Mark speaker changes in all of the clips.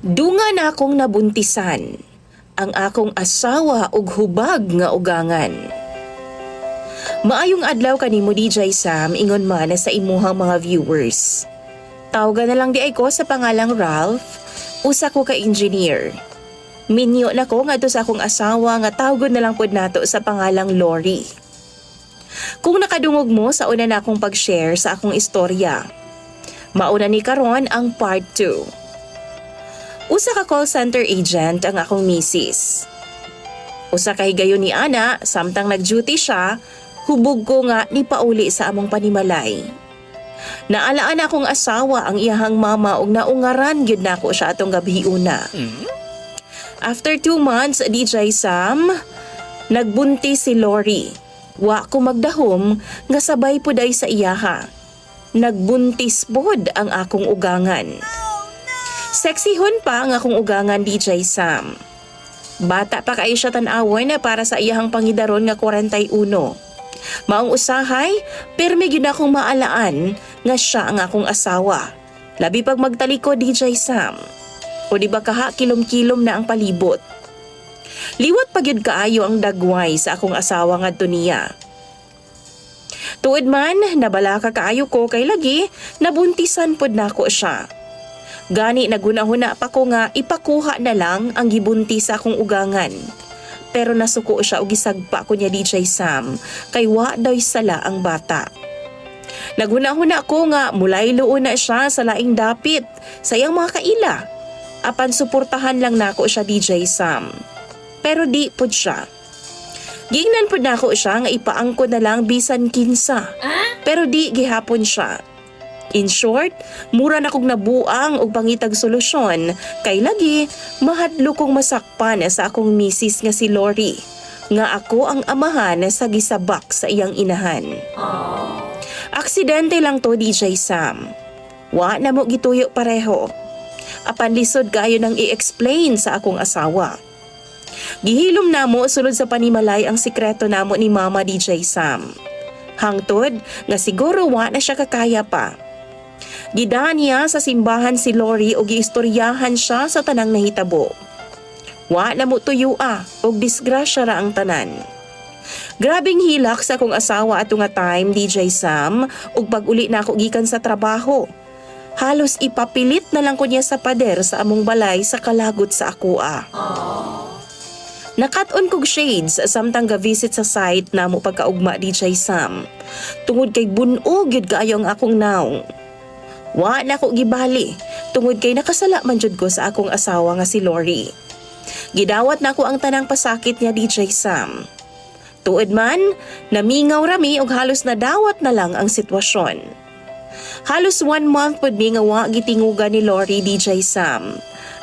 Speaker 1: Dunga na akong nabuntisan ang akong asawa ug hubag nga ugangan. Maayong adlaw kanimo DJ Sam ingon man sa imuhang mga viewers. Tawagan na lang di ay ko sa pangalang Ralph, usa ko ka engineer. Minyo na ko nga sa akong asawa nga tawgon na lang pod nato sa pangalang Lori. Kung nakadungog mo sa una na akong pag-share sa akong istorya, mauna ni karon ang part 2. Usa ka call center agent ang akong misis. Usa ka higayon ni Ana, samtang nag-duty siya, hubog ko nga ni pauli sa among panimalay. Naalaan akong asawa ang iyahang mama ug naungaran gyud nako siya atong gabi una. After two months, DJ Sam, nagbuntis si Lori. Wa ko magdahom nga sabay puday sa iyaha. Nagbuntis pod ang akong ugangan. Sexyhon pa ang akong ugangan DJ Sam. Bata pa kay siya tan-awon na para sa iyahang pangidaron nga 41. Maong usahay, permi gyud akong maalaan nga siya ang akong asawa. Labi pag magtaliko DJ Sam. O di ba kaha kilom-kilom na ang palibot. Liwat pa gyud kaayo ang dagway sa akong asawa nga niya. Tuod man, nabala ka kaayo ko kay lagi, nabuntisan pod nako siya. Gani nagunahuna pa ko nga ipakuha na lang ang gibuntis sa akong ugangan. Pero nasuko siya og gisagpa ko niya DJ Sam kay wa daw sala ang bata. Naghuna-huna ko nga mulay luon na siya sa laing dapit sa iyang mga kaila. Apan suportahan lang nako siya DJ Sam. Pero di pud siya. Gingnan pud nako siya nga ipaangko na lang bisan kinsa. Pero di gihapon siya. In short, mura na kog nabuang og pangitag solusyon kay lagi mahadlo kong masakpan sa akong misis nga si Lori nga ako ang amahan sa gisabak sa iyang inahan. Aksidente lang to DJ Sam. Wa na mo gituyo pareho. Apan lisod kayo nang i-explain sa akong asawa. Gihilom namo sulod sa panimalay ang sikreto namo ni Mama DJ Sam. Hangtod nga siguro wa na siya kakaya pa. Gidaan niya sa simbahan si Lori o giistoryahan siya sa tanang nahitabo. Wa na mo tuyua og disgrasya ra ang tanan. Grabing hilak sa akong asawa ato nga time DJ Sam ug pag-uli na ako gikan sa trabaho. Halos ipapilit na lang ko niya sa pader sa among balay sa kalagot sa akoa. Nakat-on kog shades samtang ga-visit sa site na mo pagkaugma DJ Sam. Tungod kay bunog gyud kaayo ang akong naong. Wa na ko gibali tungod kay nakasala man jud ko sa akong asawa nga si Lori. Gidawat na ko ang tanang pasakit niya DJ Sam. Tuod man, namingaw rami og halos nadawat na lang ang sitwasyon. Halos one month pod mi nga wa gitingugan ni Lori DJ Sam.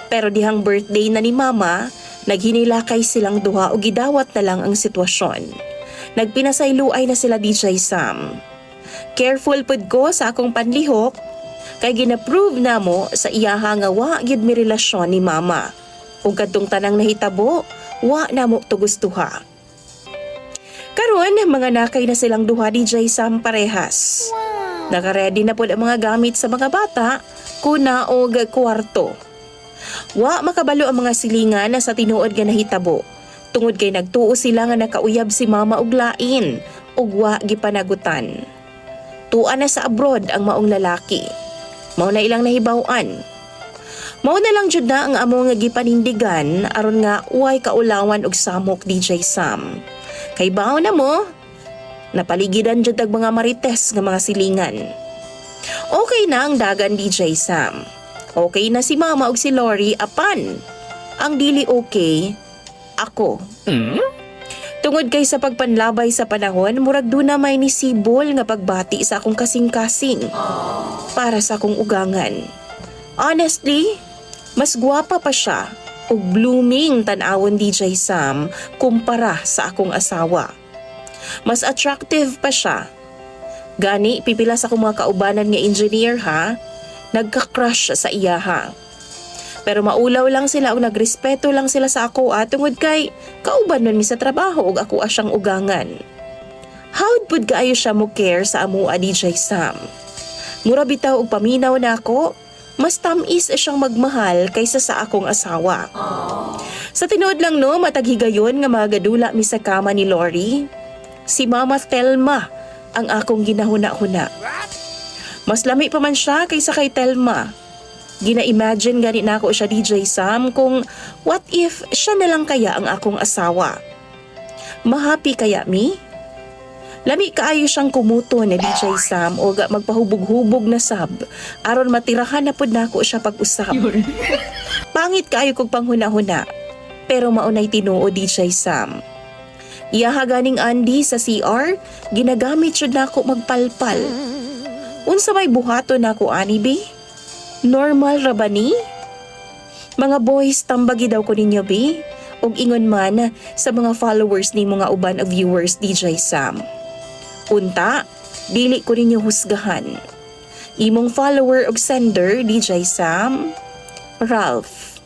Speaker 1: Pero dihang birthday na ni Mama, naghinilakay silang duha og gidawat na lang ang sitwasyon. Nagpinasayluay na sila DJ Sam. Careful pod ko sa akong panlihok kay ginaprove na mo sa iyaha nga wa gyud mi relasyon ni Mama. Ug kadtong tanang nahitabo, wa na mo tugustuha. Karon, mga nakay na silang duha DJ Sam parehas. Nakaready na po ang mga gamit sa mga bata, kuna o kwarto. Wa makabalo ang mga silingan na sa tinuod nga nahitabo. Tungod kay nagtuo sila nga nakauyab si mama og lain ug wa gipanagutan. Tuwa na sa abroad ang maong lalaki. Mao na ilang nahibaw-an. Mao na lang jud na ang amo nga gipanindigan aron nga uway kaulawan og samok DJ Sam. Kay bawo na mo, napaligidan jud ang mga marites nga mga silingan. Okay na ang dagan DJ Sam. Okay na si Mama ug si Lori apan. Ang dili okay, ako. Tungod kay sa pagpanlabay sa panahon, murag do na may nisibol nga pagbati sa akong kasing-kasing para sa akong ugangan. Honestly, mas gwapa pa siya ug blooming tan-awon DJ Sam kumpara sa akong asawa. Mas attractive pa siya. Gani, pipila sa akong mga kaubanan nga engineer ha, nagka-crush sa iya ha. Pero maulaw lang sila o nagrespeto lang sila sa ako at tungod kay kauban nun mi sa trabaho ug ako asyang ugangan. How'd pud kaayo siya mo care sa amo a DJ Sam? Mura bitaw og paminaw na ako, mas tamis siyang magmahal kaysa sa akong asawa. Sa tinuod lang no, mataghigayon nga magadula mi sa kama ni Lori. Si Mama Telma ang akong ginahuna-huna. Mas lami pa man siya kaysa kay Telma. Gina-imagine gani na ako siya DJ Sam kung what if siya na lang kaya ang akong asawa. Mahappy kaya mi? Lami kaayo siyang kumuto ni DJ Sam o magpahubog-hubog na sab aron matirahan na pud nako siya pag-usap. Pangit kaayo kog panghuna-huna pero maunay tinuo DJ Sam. Iyaha ganing Andy sa CR, ginagamit syud nako magpalpal. Unsa may buhato nako ani be? Normal ra ba ni? Mga boys, tambagi daw ko ninyo be. Og ingon man sa mga followers ni mga uban of viewers DJ Sam. Unta, dili ko ninyo husgahan. Imong follower og sender DJ Sam, Ralph.